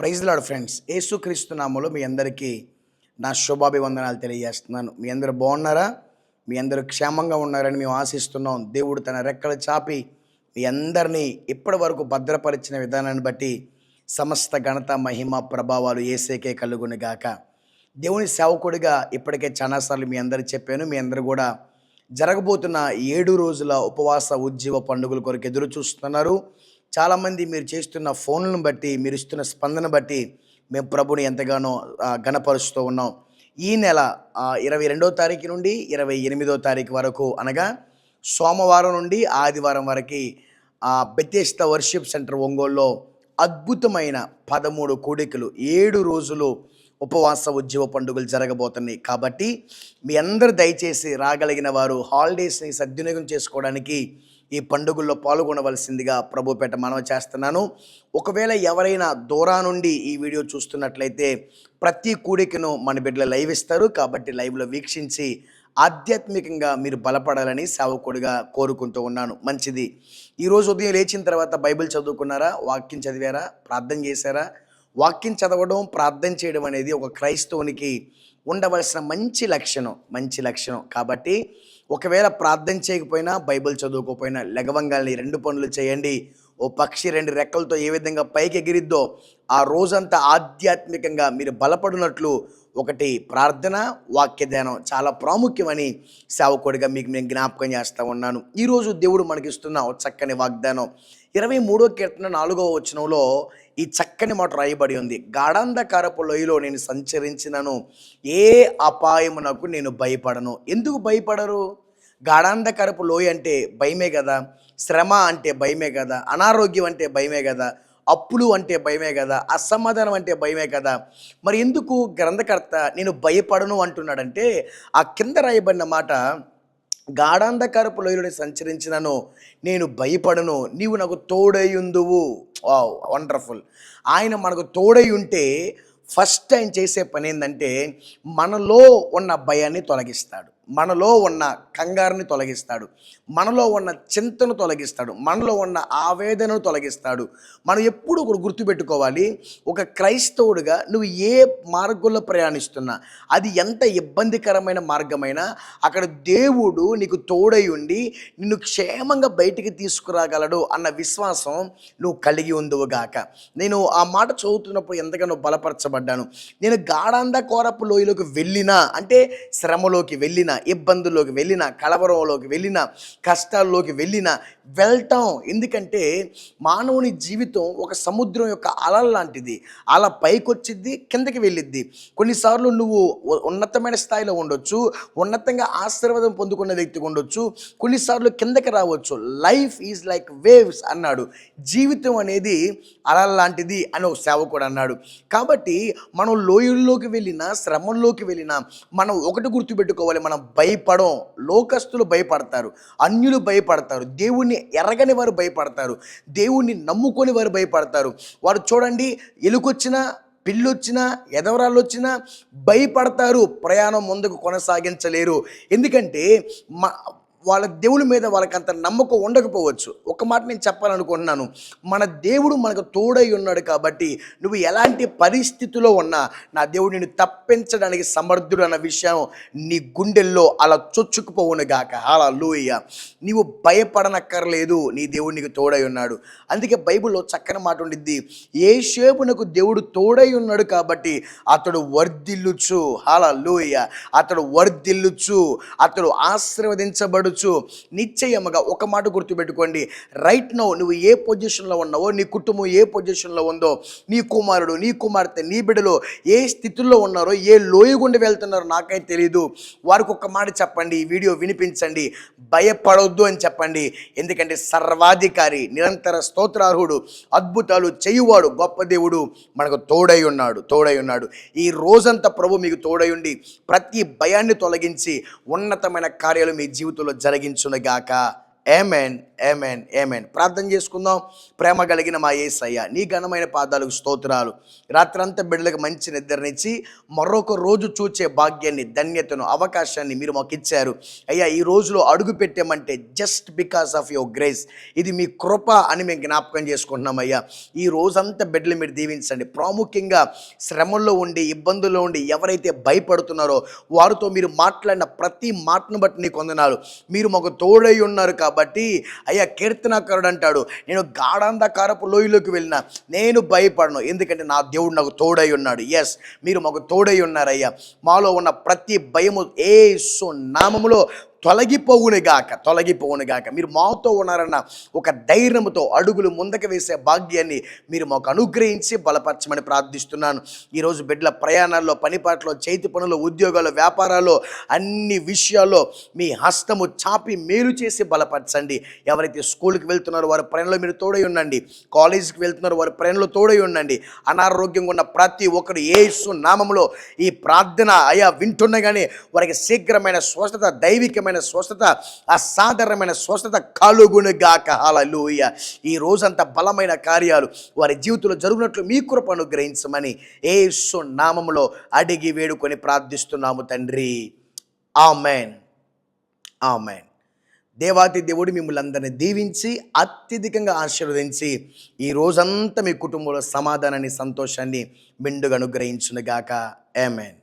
Praise లాడు friends యేసుక్రీస్తు నామములో మీ అందరికీ నా శుభాభివందనాలు తెలియజేస్తున్నాను. మీ అందరూ బాగున్నారా? మీ అందరూ క్షేమంగా ఉన్నారని మేము ఆశిస్తున్నాం. దేవుడు తన రెక్కలు చాపి మీ అందరినీ ఇప్పటి వరకు భద్రపరిచిన విధానాన్ని బట్టి సమస్త ఘనత మహిమ ప్రభావాలు ఏసేకే కలుగుని గాక. దేవుని సేవకుడిగా ఇప్పటికే చాలాసార్లు మీ అందరు చెప్పాను. మీ అందరూ కూడా జరగబోతున్న ఏడు రోజుల ఉపవాస ఉజ్జీవ పండుగల కొరకు ఎదురు చూస్తున్నారు చాలామంది మీరు చేస్తున్న ఫోన్లను బట్టి మీరు ఇస్తున్న స్పందన బట్టి మేము ప్రభుని ఎంతగానో గణపరుస్తూ ఉన్నాం. ఈ నెల ఇరవై రెండో తారీఖు నుండి ఇరవై ఎనిమిదో తారీఖు వరకు అనగా సోమవారం నుండి ఆదివారం వరకు ఆ బెతేస్త వర్షిప్ సెంటర్ ఒంగోలులో అద్భుతమైన పదమూడు కూడికలు ఏడు రోజులు ఉపవాస ఉద్యమ పండుగలు జరగబోతున్నాయి. కాబట్టి మీ అందరు దయచేసి రాగలిగిన వారు హాలిడేస్ని సద్వినియోగం చేసుకోవడానికి ఈ పండుగల్లో పాల్గొనవలసిందిగా ప్రభుపేట మనవి చేస్తున్నాను. ఒకవేళ ఎవరైనా దూరా నుండి ఈ వీడియో చూస్తున్నట్లయితే ప్రతి కూడికను మన బిడ్డలు లైవ్ ఇస్తారు. కాబట్టి లైవ్లో వీక్షించి ఆధ్యాత్మికంగా మీరు బలపడాలని సేవకుడిగా కోరుకుంటూ ఉన్నాను. మంచిది. ఈరోజు ఉదయం లేచిన తర్వాత బైబిల్ చదువుకున్నారా? వాక్యం చదివారా? ప్రార్థన చేశారా? వాక్యం చదవడం ప్రార్థన చేయడం అనేది ఒక క్రైస్తవునికి ఉండవలసిన మంచి లక్షణం మంచి లక్షణం. కాబట్టి ఒకవేళ ప్రార్థన చేయకపోయినా బైబిల్ చదువుకోకపోయినా లెగవంగాల్ని రెండు పనులు చేయండి. ఓ పక్షి రెండు రెక్కలతో ఏ విధంగా పైకి ఎగిరిద్దో ఆ రోజంతా ఆధ్యాత్మికంగా మీరు బలపడినట్లు ఒకటి ప్రార్థన వాక్య ధ్యానం చాలా ప్రాముఖ్యమని సేవకుడిగా మీకు నేను జ్ఞాపకం చేస్తూ ఉన్నాను. ఈరోజు దేవుడు మనకిస్తున్న చక్కని వాగ్దానం. ఇరవై మూడో కీర్తన నాలుగవ వచనంలో ఈ చక్కని మాట రాయబడి ఉంది. గాఢంధకారపు లోయలో నేను సంచరించినను ఏ అపాయమునకు నేను భయపడను. ఎందుకు భయపడరు? గాఢాంధకారపు లోయ అంటే భయమే కదా? శ్రమ అంటే భయమే కదా? అనారోగ్యం అంటే భయమే కదా? అప్పులు అంటే భయమే కదా? అసమాధానం అంటే భయమే కదా? మరి ఎందుకు గ్రంథకర్త నేను భయపడను అంటున్నాడంటే ఆ కింద రాయబడిన మాట గాఢాంధకారపు లోయలో సంచరించినను నేను భయపడను నీవు నాకు తోడయ్యుందువు వావ్ వండర్ఫుల్. ఆయన మనకు తోడై ఉంటే ఫస్ట్ ఆయన చేసే పని ఏంటంటే మనలో ఉన్న భయాన్ని తొలగిస్తాడు. మనలో ఉన్న కంగారుని తొలగిస్తాడు. మనలో ఉన్న చింతను తొలగిస్తాడు. మనలో ఉన్న ఆవేదనను తొలగిస్తాడు. మనం ఎప్పుడు ఒకడు గుర్తుపెట్టుకోవాలి. ఒక క్రైస్తవుడిగా నువ్వు ఏ మార్గంలో ప్రయాణిస్తున్నా అది ఎంత ఇబ్బందికరమైన మార్గమైనా అక్కడ దేవుడు నీకు తోడై ఉండి నిన్ను క్షేమంగా బయటికి తీసుకురాగలడు అన్న విశ్వాసం నువ్వు కలిగి ఉందువుగాక నేను ఆ మాట చదువుతున్నప్పుడు ఎంతగానో బలపరచబడ్డాను. నేను గాఢాంధ కోరపు లోయలోకి వెళ్ళినా అంటే శ్రమలోకి వెళ్ళినా ఇబ్బందుల్లోకి వెళ్ళిన కలవరంలోకి వెళ్ళిన కష్టాల్లోకి వెళ్ళినా వెళ్ళటం ఎందుకంటే మానవుని జీవితం ఒక సముద్రం యొక్క అలల లాంటిది. అల పైకొచ్చిద్ది కిందకి వెళ్ళిద్ది. కొన్నిసార్లు నువ్వు ఉన్నతమైన స్థాయిలో ఉండొచ్చు ఉన్నతంగా ఆశీర్వాదం పొందుకున్న వ్యక్తి ఉండొచ్చు కొన్నిసార్లు కిందకి రావచ్చు. లైఫ్ ఈజ్ లైక్ వేవ్స్ అన్నాడు. జీవితం అనేది అలల లాంటిది అని ఒక సేవకుడు అన్నాడు. కాబట్టి మనం లోయల్లోకి వెళ్ళినా శ్రమంలోకి వెళ్ళినా మనం ఒకటి గుర్తుపెట్టుకోవాలి. మనం భయపడం లోకస్తులు భయపడతారు. అన్యులు భయపడతారు. దేవుణ్ణి ఎరగని వారు భయపడతారు. దేవుణ్ణి నమ్ముకొని వారు భయపడతారు. వారు చూడండి ఎలుకొచ్చినా పిల్లొచ్చినా ఎదవరాళ్ళు వచ్చినా భయపడతారు. ప్రయాణం ముందుకు కొనసాగించలేరు. ఎందుకంటే మా వాళ్ళ దేవుడి మీద వాళ్ళకి అంత నమ్మకం ఉండకపోవచ్చు. ఒక మాట నేను చెప్పాలనుకుంటున్నాను. మన దేవుడు మనకు తోడై ఉన్నాడు కాబట్టి నువ్వు ఎలాంటి పరిస్థితిలో ఉన్నా నా దేవుడు నిన్ను తప్పించడానికి సమర్థుడు అన్న విషయం నీ గుండెల్లో అలా చొచ్చుకుపోవును గాక. అలా లూయ నీవు భయపడనక్కర్లేదు. నీ దేవుడు నీకు తోడై ఉన్నాడు. అందుకే బైబిల్లో చక్కని మాట ఉండిద్ది. ఏ షేపునకు దేవుడు తోడై ఉన్నాడు కాబట్టి అతడు వర్ధిల్లుచు. అలా లూయ అతడు వర్ధిల్లుచు. అతడు ఆశీర్వదించబడు ఆశీర్వదించబడుచు నిశ్చయముగా ఒక మాట గుర్తుపెట్టుకోండి. రైట్ నో నువ్వు ఏ పొజిషన్లో ఉన్నావో నీ కుటుంబం ఏ పొజిషన్లో ఉందో నీ కుమారుడు నీ కుమార్తె నీ బిడ్డలు ఏ స్థితిలో ఉన్నారో ఏ లోయ గుండె వెళ్తున్నారో నాకైతే తెలియదు వారికి ఒక మాట చెప్పండి ఈ వీడియో వినిపించండి. భయపడొద్దు అని చెప్పండి. ఎందుకంటే సర్వాధికారి నిరంతర స్తోత్రార్హుడు అద్భుతాలు చేయువాడు గొప్ప దేవుడు మనకు తోడై ఉన్నాడు తోడై ఉన్నాడు. ఈ రోజంతా ప్రభు మీకు తోడై ఉండి ప్రతి భయాన్ని తొలగించి ఉన్నతమైన కార్యాలు మీ జీవితంలో జరిగించునుగాక. ఏమెన్ ఏమేన్ ఏమేన్ ప్రార్థన చేసుకుందాం. ప్రేమ కలిగిన మా ఏసయ్య నీ ఘనమైన పాదాలకు స్తోత్రాలు. రాత్రంతా బిడ్డలకు మంచి నిద్రనిచ్చి మరొక రోజు చూచే భాగ్యాన్ని ధన్యతను అవకాశాన్ని మీరు మాకు ఇచ్చారు. అయ్యా ఈ రోజులో అడుగు పెట్టామంటే just because of your grace ఇది మీ కృప అని మేము జ్ఞాపకం చేసుకుంటున్నాం అయ్యా. ఈ రోజంతా బిడ్డలు మీరు దీవించండి. ప్రాముఖ్యంగా శ్రమల్లో ఉండి ఇబ్బందుల్లో ఉండి ఎవరైతే భయపడుతున్నారో వారితో మీరు మాట్లాడిన ప్రతి మాటను బట్టి నీకు వందనాలు. మీరు మాకు తోడై ఉన్నారు కాబట్టి అయ్యా కీర్తనాకారుడు అంటాడు నేను గాఢాంధకారపు లోయలోకి వెళ్ళిన నేను భయపడను. ఎందుకంటే నా దేవుడు నాకు తోడై ఉన్నాడు. ఎస్ మీరు మాకు తోడై ఉన్నారయ్యా. మాలో ఉన్న ప్రతి భయము ఏ నామములో తొలగిపోవునిగాక తొలగిపోవునిగాక. మీరు మాతో ఉన్నారన్న ఒక ధైర్యంతో అడుగులు ముందుకు వేసే భాగ్యాన్ని మీరు మాకు అనుగ్రహించి బలపరచమని ప్రార్థిస్తున్నాను. ఈరోజు బిడ్డల ప్రయాణాల్లో పనిపాట్లో చేతి పనులు ఉద్యోగాలు వ్యాపారాల్లో అన్ని విషయాల్లో మీ హస్తము చాపి మేలు చేసి బలపరచండి. ఎవరైతే స్కూల్కి వెళ్తున్నారో వారి ప్రయాణంలో మీరు తోడై ఉండండి. కాలేజీకి వెళ్తున్నారో వారి ప్రయాణంలో తోడై ఉండండి. అనారోగ్యంగా ఉన్న ప్రతి ఒక్కరు ఏసు నామంలో ఈ ప్రార్థన అయా వింటుండగానే వారికి శీఘ్రమైన స్వస్థత దైవికమైన స్వస్థత అసాధారణమైన స్వస్థత కలుగునుగాక హల్లెలూయా. ఈ రోజంతా బలమైన కార్యాలు వారి జీవితంలో జరుగునట్లు మీ కృప అనుగ్రహించమని ఏసు నామములో అడిగి వేడుకొని ప్రార్థిస్తున్నాము తండ్రి. ఆమెన్. ఆమెన్. దేవాతి దేవుడు మిమ్మల్ని అందరిని దీవించి అత్యధికంగా ఆశీర్వదించి ఈ రోజంతా మీ కుటుంబంలో సమాధానాన్ని సంతోషాన్ని మిండుగా అనుగ్రహించునుగాక ఏమేన్